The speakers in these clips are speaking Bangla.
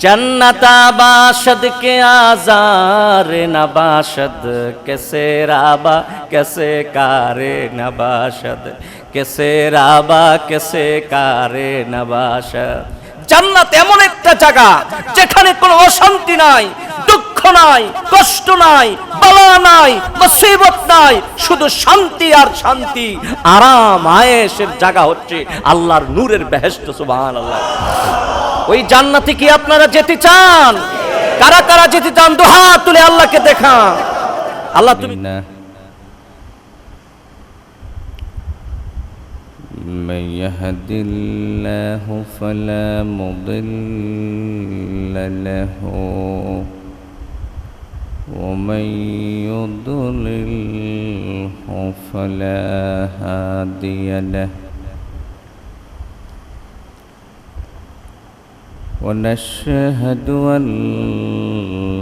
जन्नता बाशद के आजार नबाशद कैसे राबा कैसे कारे नबाशद कैसे রাবা कैसे কারে নবাশদ জান্নাত এমন একটা জায়গা যেখানে কোনো অশান্তি নাই দুঃখ নাই কষ্ট নাই বালা নাই মুসিবত নাই শুধু শান্তি আর শান্তি আরাম আয়েশের জায়গা হচ্ছে আল্লাহর নূরের বেহেশত সুবহানাল্লাহ ওই জান্নাতে কি আপনারা যেতে চান কারা কারা যেতে চান দুহাত তুলে আল্লাহকে দেখা আল্লাহ তুমি من يهد الله فلا مضل له ومن يضلله فلا هادي له ونشهد أن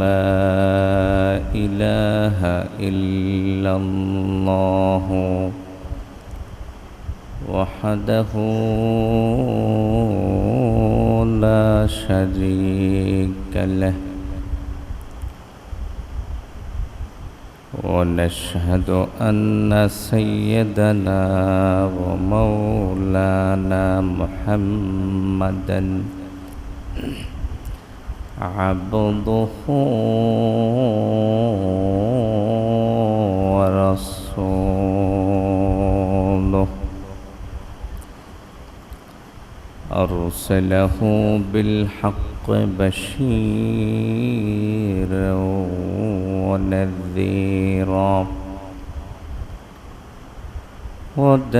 لا إله إلا الله وحده لا شريك له ونشهد أن سيدنا ومولانا محمدا عبده ورسوله. أرسله بالحق بشيرا ونذيرا وداعيا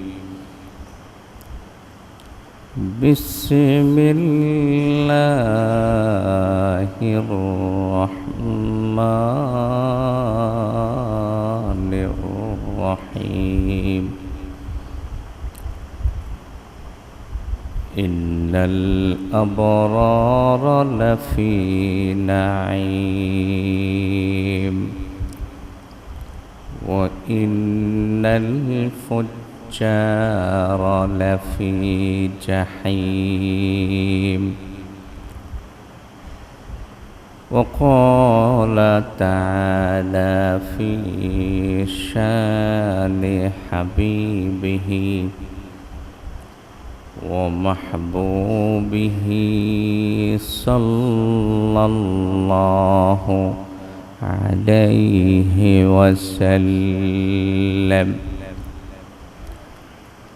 بسم الله الرحمن الرحيم. إن الأبرار لفي نعيم. وإن الفجار لفي جحيم. وقال تعالى في شان حبيبه ومحبوبه صلى الله عليه وسلم.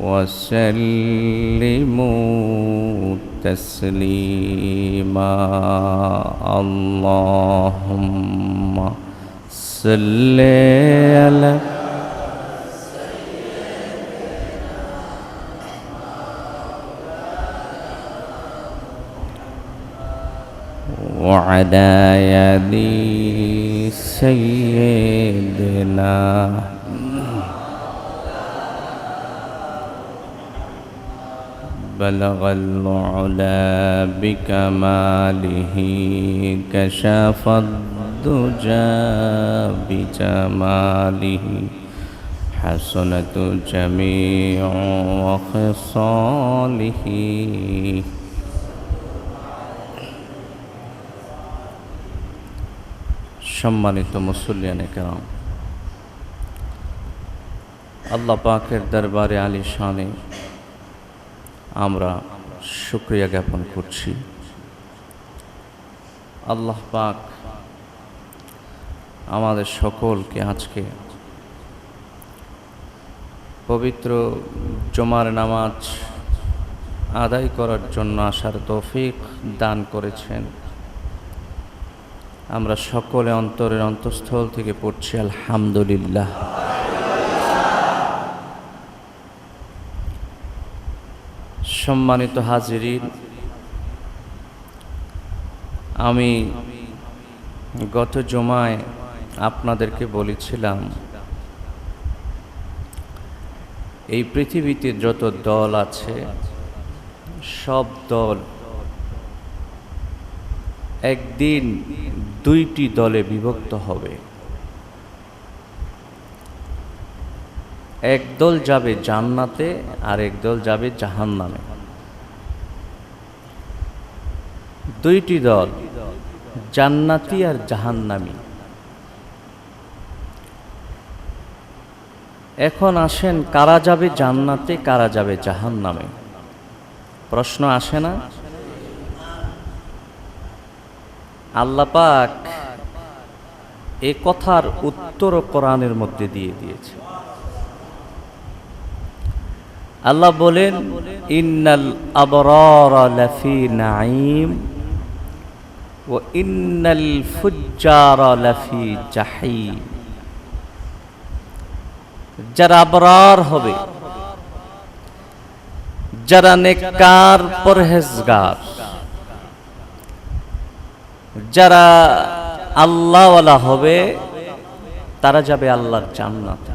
وسلموا تسليما. اللهم صل على وعلى يد سيدنا بلغ العلا بكماله كشف الدجى بجماله حسنة جميع وخصاله সম্মানিত মুসল্লিয়ানে কেরাম আল্লাহ পাকের দরবারে আলী শানে আমরা শুক্রিয়া জ্ঞাপন করছি। আল্লাহ পাক আমাদের সকলকে আজকে পবিত্র জমার নামাজ আদায় করার জন্য আসার তৌফিক দান করেছেন। আমরা সকলে অন্তরের অন্তঃস্থল থেকে পড়ছি, আলহামদুলিল্লাহ। সম্মানিত হাজিরিন, আমি গত জমায় আপনাদেরকে বলেছিলাম, এই পৃথিবীতে যত দল আছে, সব দল একদিন দুইটি দলে বিভক্ত হবে। একদল যাবে জান্নাতে আর একদল যাবে জাহান্নামে। দুইটি দল, জান্নাতি আর জাহান্নামী। এখন আসেন, কারা যাবে জান্নাতে, কারা যাবে জাহান্নামে? প্রশ্ন আসে না? আল্লাপাক এ কথার উত্তর কোরআনের মধ্যে দিয়ে দিয়েছে। আল্লাহ বলেন, ইন্নাল আবরার লাফি নাঈম। ও ইন্নাল ফুজ্জার লাফি জাহিম যারা আবরার হবে যারা নেককার পরহেজগার যারা আল্লাহওয়ালা হবে তারা যাবে আল্লাহর জান্নাত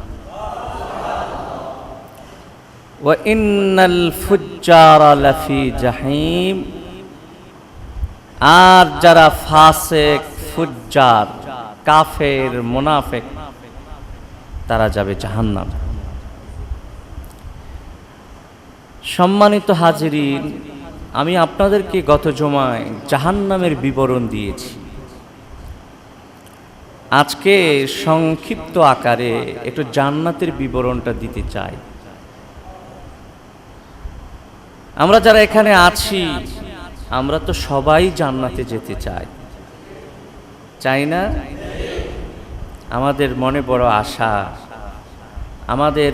وإن الفجار لفي জাহিম আর যারা ফাসেক, ফুজ্জার, কাফের, মুনাফেক, তারা যাবে জাহান্নাম। সম্মানিত হাজিরিন, আমি আপনাদেরকে গত জমায় জাহান্নামের বিবরণ দিয়েছি। আজকে সংক্ষিপ্ত আকারে একটু জান্নাতের বিবরণটা দিতে চাই। আমরা যারা এখানে আছি আমরা তো সবাই জান্নাতে যেতে চাই। চাই না? আমাদের মনে বড় আশা। আমাদের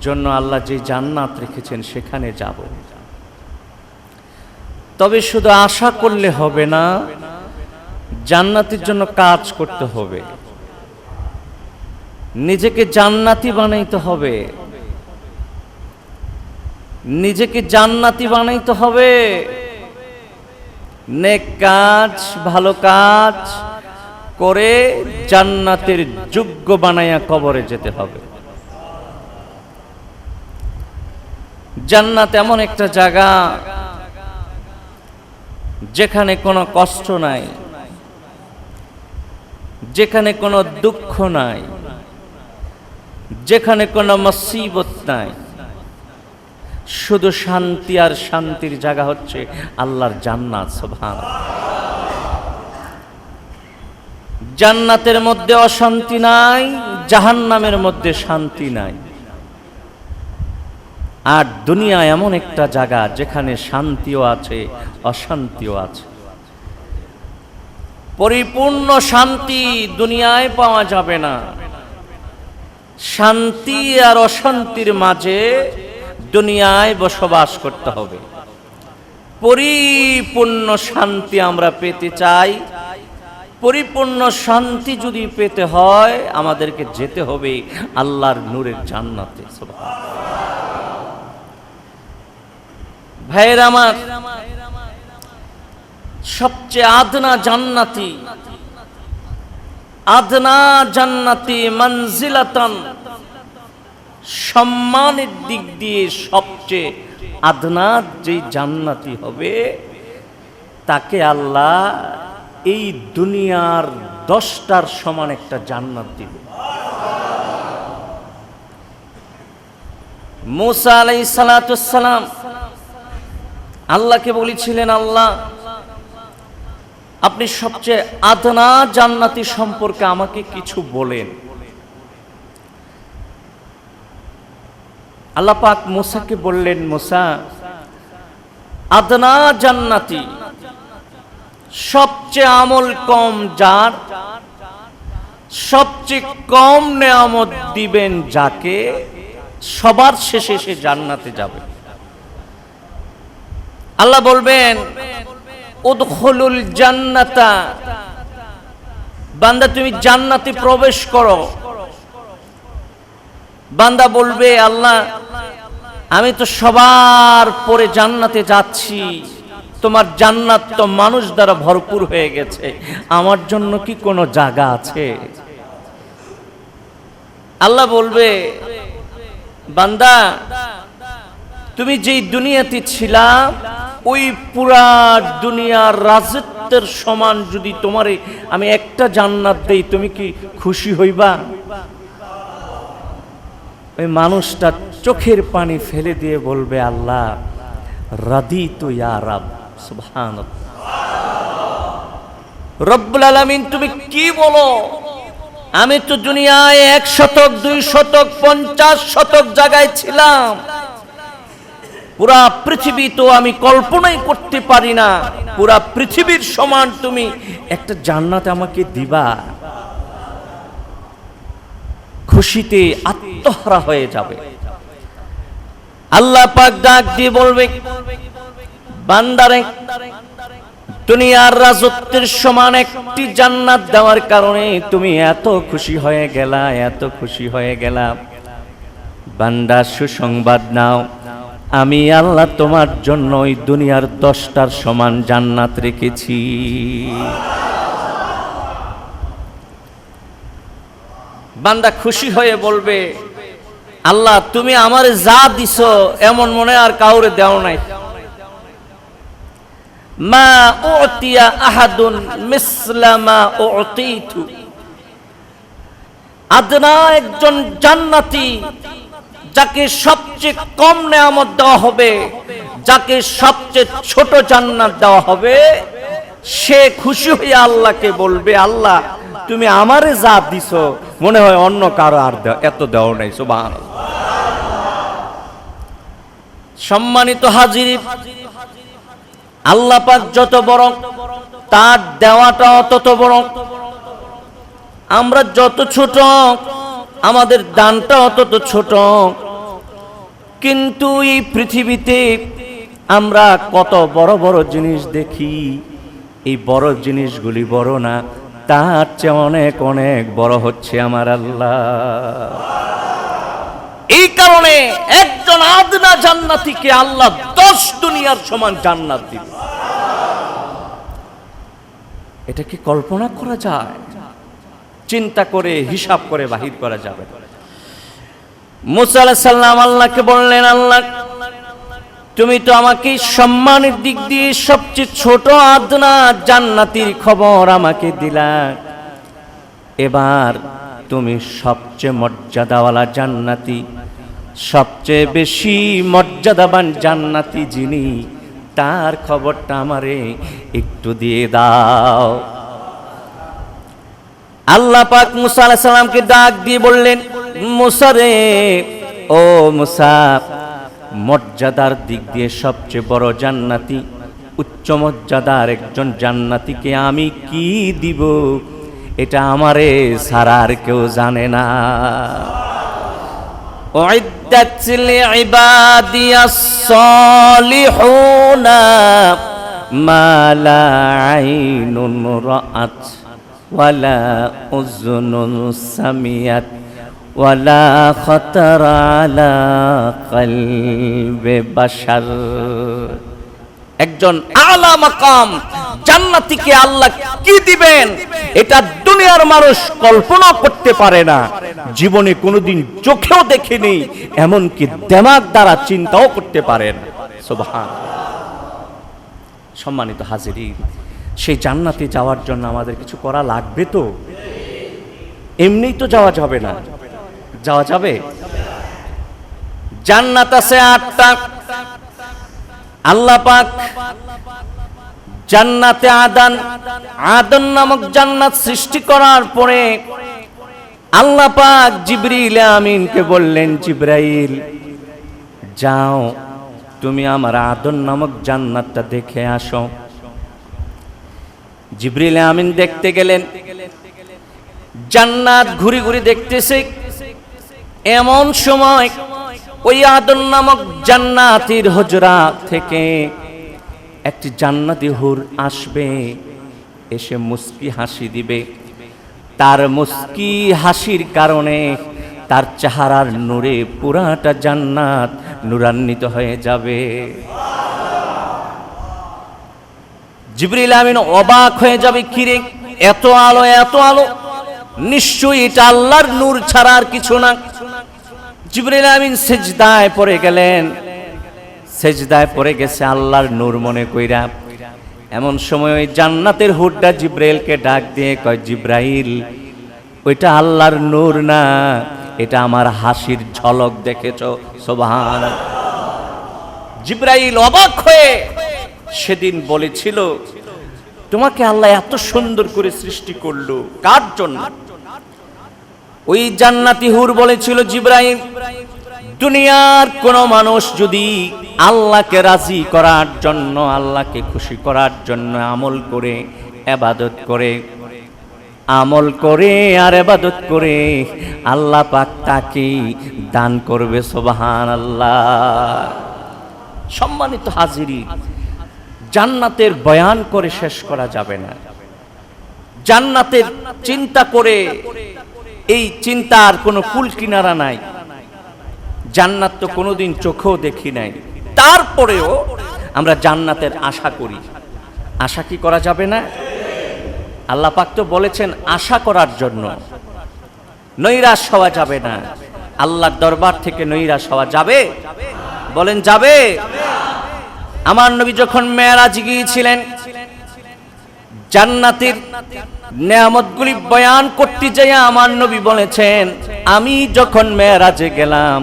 জন্য আল্লাহ যে জান্নাত রেখেছেন, সেখানে যাব। তবে শুধু আশা করলে হবে না, জান্নাতের জন্য কাজ করতে হবে। নিজেকে জান্নাতি বানাইতে হবে। নিজেকে জান্নাতি বানাইতে হবে। নেক কাজ, ভালো কাজ করে জান্নাতের যোগ্য বানাইয়া কবরে যেতে হবে। জান্নাত এমন একটা জায়গা যেখানে কোনো কষ্ট নাই, যেখানে কোনো দুঃখ নাই, যেখানে কোনো মুসিবত নাই। শুধু শান্তি আর শান্তির জায়গা হচ্ছে আল্লাহর জান্নাত সুবহান জান্নাতের মধ্যে অশান্তি নাই, জাহান্নামের মধ্যে শান্তি নাই। আর দুনিয়া এমন একটা জায়গা যেখানে শান্তিও আছে, অশান্তিও আছে। পরিপূর্ণ শান্তি দুনিয়ায় পাওয়া যাবে না। শান্তি আর অশান্তির মাঝে দুনিয়ায় বসবাস করতে হবে। পরিপূর্ণ শান্তি আমরা পেতে চাই। পরিপূর্ণ শান্তি যদি পেতে হয়, আমাদেরকে যেতে হবে আল্লাহর নূরের জান্নাতে। ভাইয়ের আমার, সবচেয়ে আদনা জান্নাতি আদনা জান্নাতি মঞ্জিলাতন সম্মানের দিক দিয়ে সবচেয়ে আদনাত যে জান্নাতি হবে, তাকে আল্লাহ এই দুনিয়ার দশটার সমান একটা জান্নাত দিবে। মোসা আলাই সালাতাম আল্লাহকে বলেছিলেন, আল্লাহ, আপনি সবচেয়ে আদনা জান্নাতি সম্পর্কে আমাকে কিছু বলেন। আল্লাহ পাক মোসাকে বললেন, মোসা, আদনা জান্নাতি। সবচেয়ে আমল কম যার? সবচেয়ে কম নেয়ামত দিবেন যাকে? সবার শেষে সে জান্নাতে যাবে। আল্লাহ বলবেন, উদখুলুল জান্নাতা। বান্দা, তুমি জান্নাতে প্রবেশ করো। বান্দা বলবে, আল্লাহ, আমি তো সবার পরে জান্নাতে যাচ্ছি। তোমার জান্নাত তো মানুষ দ্বারা ভরপুর হয়ে গেছে। আমার জন্য কি কোনো জায়গা আছে? আল্লাহ বলবে, বান্দা, তুমি যেই দুনিয়াতে ছিলা, ওই পুরা দুনিয়ার রাজত্বের সমান যদি তোমারে আমি একটা জান্নাত দেই, তুমি কি খুশি হইবা? ওই মানুষটা চোখের পানি ফেলে দিয়ে বলবে, আল্লাহ, রাদি তো রব্বুল আলামিন, তুমি কি বলো? আমি তো দুনিয়ায় এক শতক, দুই শতক, পঞ্চাশ শতক জায়গায় ছিলাম। পুরা পৃথিবী তো আমি কল্পনাই করতে পারি না। পুরা পৃথিবীর সমান তুমি একটা জান্নাত আমাকে দিবা। খুশিতে আত্মহারা হয়ে যাবে। আল্লাহ পাক ডাক দিয়ে বলবে, বান্দারে, দুনিয়ার রাজত্বের সমান একটি জান্নাত দেওয়ার কারণে তুমি এত খুশি হয়ে গেলা, এত খুশি হয়ে গেলা। বান্দা, সুসংবাদ নাও। আমি আল্লাহ তোমার জন্য ওই দুনিয়ার দশটার সমান জান্নাত রেখেছি। বান্দা খুশি হয়ে বলবে আল্লাহ, তুমি আমার যা দিছ, এমন মনে আর কাউরে দেও নাই। মা উতিয়া আহাদুন মিসলা মা উতিতু। আদনা একজন জান্নাতি, যাকে সবচেয়ে কম নেয়ামত দেওয়া হবে, যাকে সবচেয়ে ছোট জান্নাত দেওয়া হবে, সে খুশি হয়ে আল্লাহকে বলবে, আল্লাহ তুমি আমারে যা দিছ, মনে হয় অন্য কারও আর এত দেওয়া নাই সুবাহ সম্মানিত হাজির, আল্লাহ পাক যত বড়, তার দেওয়াটা তত বড়। আমরা যত ছোট, আমাদের দানটা তত ছোট। কিন্তু এই পৃথিবীতে আমরা কত বড় বড় জিনিস দেখি, এই বড় জিনিসগুলি বড় না। তার চেয়ে অনেক অনেক বড় হচ্ছে আমার আল্লাহ। এই কারণে একজন আদনা জান্নাতিকে আল্লাহ দশ দুনিয়ার সমান জান্নাত দিবে। এটা কি কল্পনা করা যায়? চিন্তা করে, হিসাব করে বাহির করা যাবে মুসা আলাইহিস সালাম আল্লাহকে বললেন, আল্লাহ তুমি তো আমাকে সম্মানের দিক দিয়ে সবচেয়ে ছোট আদনা জান্নাতির খবর আমাকে দিলা। এবার তুমি সবচেয়ে মর্যাদাওয়ালা জান্নাতি, সবচেয়ে বেশি মর্যাদাবান জান্নাতি যিনি, তার খবরটা আমারে একটু দিয়ে দাও। আল্লাহ পাক মুসা আলাইহিস সালামকে ডাক দিয়ে বললেন, মুসা রে, ও মুসা মর্যাদার দিক দিয়ে সবচেয়ে বড় জান্নাতি উচ্চ মর্যাদার একজন জান্নাতিকে আমি কি দিব এটা আমারে সারা আর কেউ জানে না أعدت لعبادي الصالحون ما لا عين رأت ولا أذن سمعت ولا خطر على قلب بشر একজন আলা মাকাম জান্নাতীকে আল্লাহ কি দিবেন এটা দুনিয়ার মানুষ কল্পনা করতে পারে না জীবনে কোনোদিন চোখেও দেখেনি এমনকি দেমাগ দ্বারা চিন্তাও করতে পারেন সুবহান সম্মানিত হাজিরি সেই জান্নাতে যাওয়ার জন্য আমাদের কিছু করা লাগবে তো এমনিই তো যাওয়া যাবে না যাওয়া যাবে? জান্নাত আছে আটটা। আল্লাহ পাক জান্নাতে আদান, আদন নামক জান্নাত সৃষ্টি করার পরে আল্লাহ পাক জিবরিল আমিনকে বললেন, জিব্রাইল, যাও, তুমি আমার আদর নামক জান্নাতটা দেখে আসো। জিবরিল আমিন দেখতে গেলেন। জান্নাত ঘুরি ঘুরি দেখতেছে। এমন সময় ওই আদর নামক জান্নাতির হজরা থেকে একটি জান্নাতি হুর আসবে, এসে মুস্কি হাসি দিবে। তার মুস্কি হাসির কারণে তার চেহারার নূরে পুরাটা জান্নাত নূরান্বিত হয়ে যাবে। জিবরিল আমিন অবাক হয়ে যাবে, কিরে, এত আলো এত আলো। নিশ্চয়ই এটা আল্লাহর নূর ছাড়া আর কিছু না। জিবরিল আমিন সেজদায় পড়ে গেলেন। সেজদায় পড়ে গেছে আল্লাহর নূর মনে কইরা। এমন সময় ওই জান্নাতের হুড্ডা জিব্রাইলকে ডাক দিয়ে কয়, জিব্রাইল, ওইটা আল্লাহর নূর না, এটা আমার হাসির ঝলক দেখেছ সোবাহান জিব্রাইল অবাক হয়ে সেদিন বলেছিল, তোমাকে আল্লাহ এত সুন্দর করে সৃষ্টি করল, কার জন্য? ওই জান্নাতি হুর বলেছিল জিব্রাইল, দুনিয়ার কোন মানুষ যদি আল্লাহকে রাজি করার জন্য, আল্লাহকে খুশি করার জন্য আমল করে, এবাদত করে, আমল করে আর এবাদত করে, আল্লাহ পাক তাকে দান করবে সোবাহান আল্লাহ সম্মানিত হাজিরি, জান্নাতের বয়ান করে শেষ করা যাবে না। জান্নাতের চিন্তা করে এই চিন্তার কোনো কুল কিনারা নাই। জান্নাত তো কোনোদিন চোখেও দেখি নাই। তারপরেও আমরা জান্নাতের আশা করি। আশা কি করা যাবে না? আল্লাহ পাক তো বলেছেন, আশা করার জন্য। নৈরাশ হওয়া যাবে না। আল্লাহর দরবার থেকে নৈরাশ হওয়া যাবে। বলেন, যাবে। আমার নবী যখন মেয়ারাজ গিয়েছিলেন জান্নাতের নেয়ামতগুলি বয়ান করতে যাই আমার নবী বলেছেন, আমি যখন মেয়ারাজে গেলাম,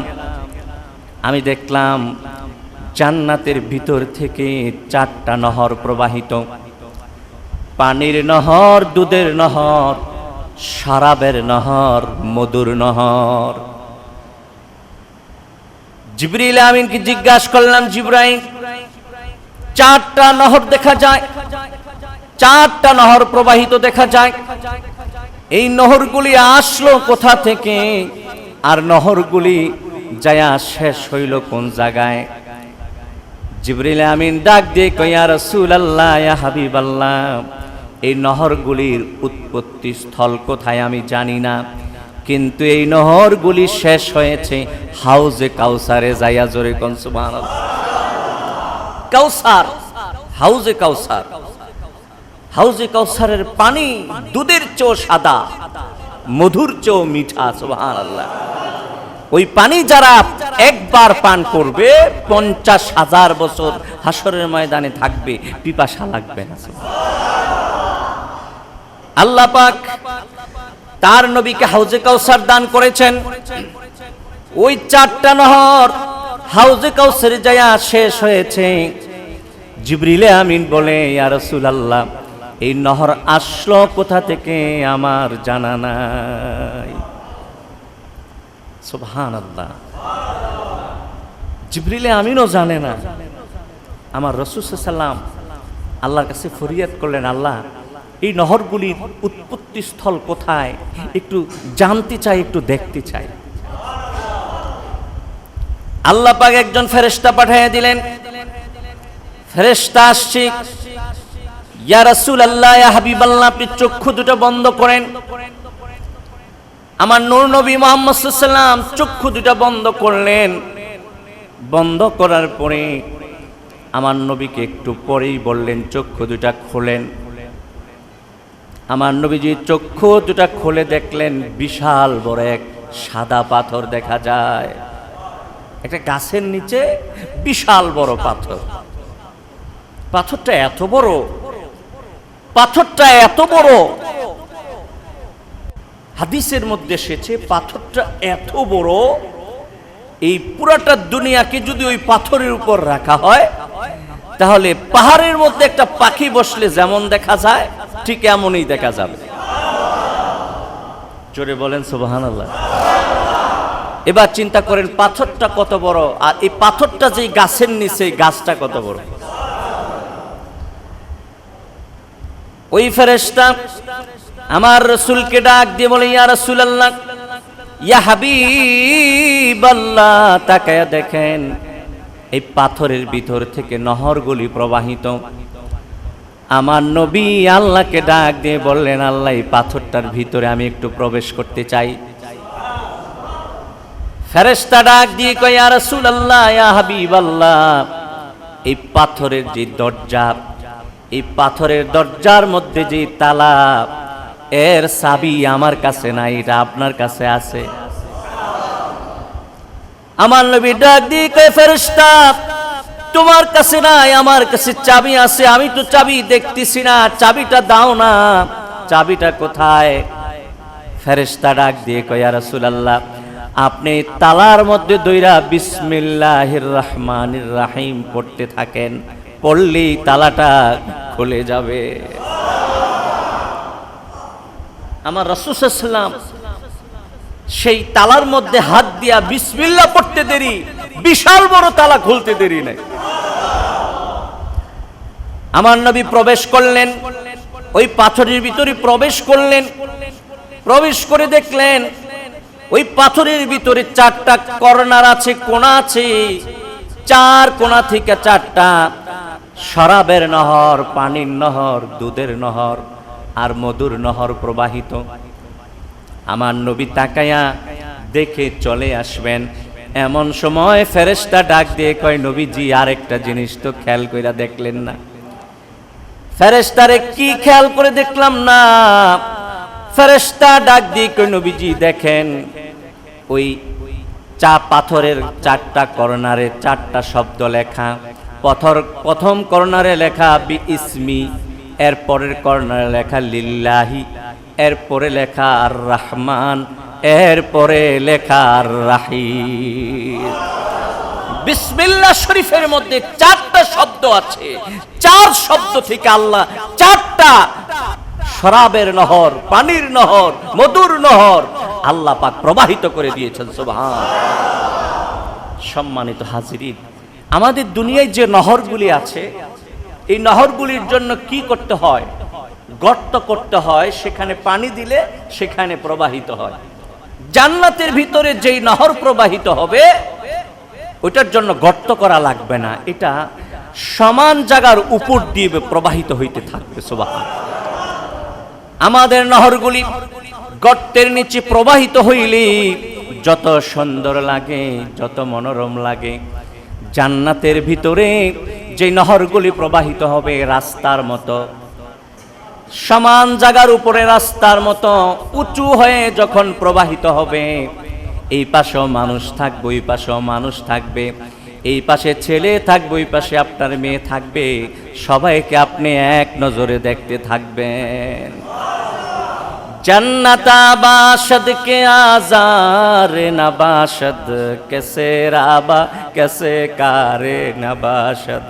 আমি দেখলাম জান্নাতের ভিতর থেকে চারটা নহর প্রবাহিত। পানির নহর, দুধের নহর, শরাবের নহর, মধুর নহর। জিবরিল আমিনকে জিজ্ঞাসা করলাম, জিব্রাইল, চারটা নহর দেখা যায়? চারটা নহর প্রবাহিত দেখা যায়। এই নহরগুলি আসলো কোথা থেকে? আর নহরগুলি যায়া শেষ হইল কোন জায়গায়? জিবরিল আমিন ডাক দিয়ে কইয়া রসুল আল্লাহ হাবিব আল্লাহ এই নহরগুলির উৎপত্তি স্থল কোথায় আমি জানি না। কিন্তু এই নহরগুলি শেষ হয়েছে হাউজে কাউসারে যাইয়া জোরে কোন, সুবহানাল্লাহ। কাউসার, হাউজে কাউসার। হাউজে কৌসারের পানি দুধের চো সাদা, মধুর চো মিঠা, সুবহানাল্লাহ। ওই পানি যারা একবার পান করবে, পঞ্চাশ হাজার বছর হাসরের ময়দানে থাকবে, পিপাসা লাগবে না আল্লাহ পাক তার নবীকে হাউজে কাউসার দান করেছেন। ওই চারটা নহর হাউজে কাউসার যায়া শেষ হয়েছে। জিবরিলে আমিন বলে, ইয়া রাসূলুল্লাহ এই নহর আসলো কোথা থেকে আমার জানা নাই। সুবহানাল্লাহ। জিবরিলে আমিনও জানে না। আমার রসুল সাল্লাম আল্লাহর কাছে ফরিয়াদ করলেন, আল্লাহ, এই নহরগুলির উৎপত্তি স্থল কোথায়? একটু জানতে চাই, একটু দেখতে চাই। আল্লাহ পাক একজন ফেরেস্তা পাঠিয়ে দিলেন। ফেরেশতা আসছে। ইয়া রাসূলুল্লাহ, ইয়া হাবিবাল্লাহ, আপনি চক্ষু দুটো বন্ধ করেন। আমার নূর নবী মোহাম্মদ সাল্লাম চক্ষু দুটো বন্ধ করলেন। বন্ধ করার পরে আমার নবীকে একটু পরেই বললেন, চক্ষু দুটা খোলেন। আমার নবীজি চক্ষু দুটা খুলে দেখলেন, বিশাল বড় এক সাদা পাথর দেখা যায়। একটা গাছের নিচে বিশাল বড় পাথর। পাথরটা এত বড় পাথরটা এত বড়। হাদিসের মধ্যে এসেছে, পাথরটা এত বড়, এই পুরাটা দুনিয়াকে যদি ওই পাথরের উপর রাখা হয়, তাহলে পাহাড়ের মধ্যে একটা পাখি বসলে যেমন দেখা যায়, ঠিক এমনই দেখা যাবে। জোরে বলেন সুবাহান আল্লাহ এবার চিন্তা করেন, পাথরটা কত বড়? আর এই পাথরটা যে গাছের নিচে গাছটা কত বড়? ওই ফেরেশতা আমার রসুলকে ডাক দিয়ে বলে, ইয়া রসুল আল্লাহ ইয়া হাবিব আল্লাহ তাকায়া দেখেন, এই পাথরের ভিতর থেকে নহরগুলি প্রবাহিত। আমার নবী আল্লাহকে ডাক দিয়ে বললেন, আল্লাহ, এই পাথরটার ভিতরে আমি একটু প্রবেশ করতে চাই। ফেরেস্তা ডাক দিয়ে কয়, ইয়া রাসূলুল্লাহ, ইয়া হাবিবাল্লাহ। এই পাথরের যে দরজা এই পাথরের দরজার মধ্যে যে তালা, এর চাবি আমার কাছে নাই, এটা আপনার কাছে আছে। আমার নবী ডাক দিয়ে কয়, ফেরেশতা, তোমার কাছে নাই, আমার কাছে চাবি আছে, আমি তো চাবি দেখতেছি না, চাবিটা দাও না, চাবিটা কোথায়? ফেরেশতা ডাক দিয়ে কয়া রাসূলুল্লাহ, আপনি তালার মধ্যে দইরা বিসমিল্লাহির রহমানির রাহিম পড়তে থাকেন। পড়লেই তালাটা খুলে যাবে। আমার রসুসাল্লাম সেই তালার মধ্যে হাত দিয়া বিসমিল্লা পড়তে দেরি, বিশাল বড় তালা খুলতে দেরি নাই। আমার নবী প্রবেশ করলেন, ওই পাথরের ভিতরে প্রবেশ করলেন, প্রবেশ করে দেখলেন, ওই পাথরের ভিতরে চারটা কর্নার আছে, কোনা আছে, চার কোনা থেকে চারটা শরাবের নহর, পানির নহর, দুধের নহর আর মধুর নহর প্রবাহিত। আমার নবী তাকায়া দেখে চলে আসবেন। এমন সময় ফেরেস্তা ডাক দিয়ে কয়, নবীজি, আরেকটা জিনিস তো খেয়াল কইরা দেখলেন না। ফেরেশতারে, কি খেয়াল করে দেখলাম না? ফেরেস্তা ডাক দিয়ে কই নবীজি, দেখেন, ওই চা পাথরের চারটা কর্নারে চারটা শব্দ লেখা। প্রথম কর্নারে লেখা বি ইসমি এর পরের কর্নারে লেখা লিল্লাহি, এরপরে লেখা আর রহমান এরপরে লেখা আর রাহিম বিসমিল্লাহ শরীফের মধ্যে চারটা শব্দ আছে। চার শব্দ থেকে আল্লাহ চারটা শরাবের নহর, পানির নহর, মধুর নহর আল্লাহ পাক প্রবাহিত করে দিয়েছেন, সুবহান। সম্মানিত হাজিরিন আমাদের দুনিয়ায় যে নহরগুলি আছে, এই নহরগুলির জন্য কি করতে হয়? গর্ত করতে হয়, সেখানে পানি দিলে সেখানে প্রবাহিত হয়। জান্নাতের ভিতরে যেই নহর প্রবাহিত হবে, ওইটার জন্য গর্ত করা লাগবে না। এটা সমান জায়গার উপর দিয়ে প্রবাহিত হইতে থাকবে সুবাহ আমাদের নহরগুলি গর্তের নিচে প্রবাহিত হইলে যত সুন্দর লাগে, যত মনোরম লাগে জান্নাতের ভিতরে যে নহরগুলি প্রবাহিত হবে রাস্তার মতো। সমান জায়গার উপরে রাস্তার মতো উঁচু হয়ে যখন প্রবাহিত হবে, এই পাশেও মানুষ থাকবে, ওই পাশেও মানুষ থাকবে। এই পাশে ছেলে থাকবে, ওই পাশে আপনার মেয়ে থাকবে। সবাইকে আপনি এক নজরে দেখতে থাকবেন। জন্নতা বাসদ কে আজার নবাসদ কেসে রাবা কেসে কারে নবাসদ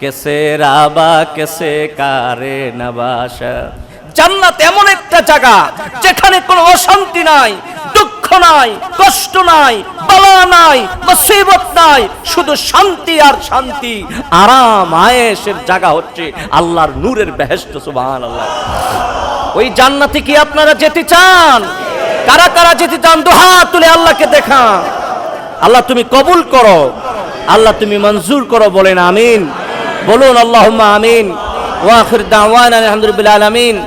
কেসে রাবা কেসে কারে নবাসদ জান্নাত এমন একটা জায়গা যেখানে কোনো অশান্তি নাই, দুঃখ নাই, কষ্ট নাই, বালা নাই, মুসিবত নাই, শুধু শান্তি আর শান্তি। আরাম, আয়েশের জায়গা হচ্ছে আল্লাহর নূরের বেহেশত, সুবহানাল্লাহ। ওই জান্নাতে কি আপনারা যেতে চান? কারা কারা যেতে চান? দুহাত তুলে আল্লাহকে দেখা আল্লাহ তুমি কবুল করো। আল্লাহ তুমি মঞ্জুর করো বলেন আমিন। বলুন আল্লাহ আমিন। ওয়াখির দাওয়ান আলহামদুলিল্লাহ আলামিন।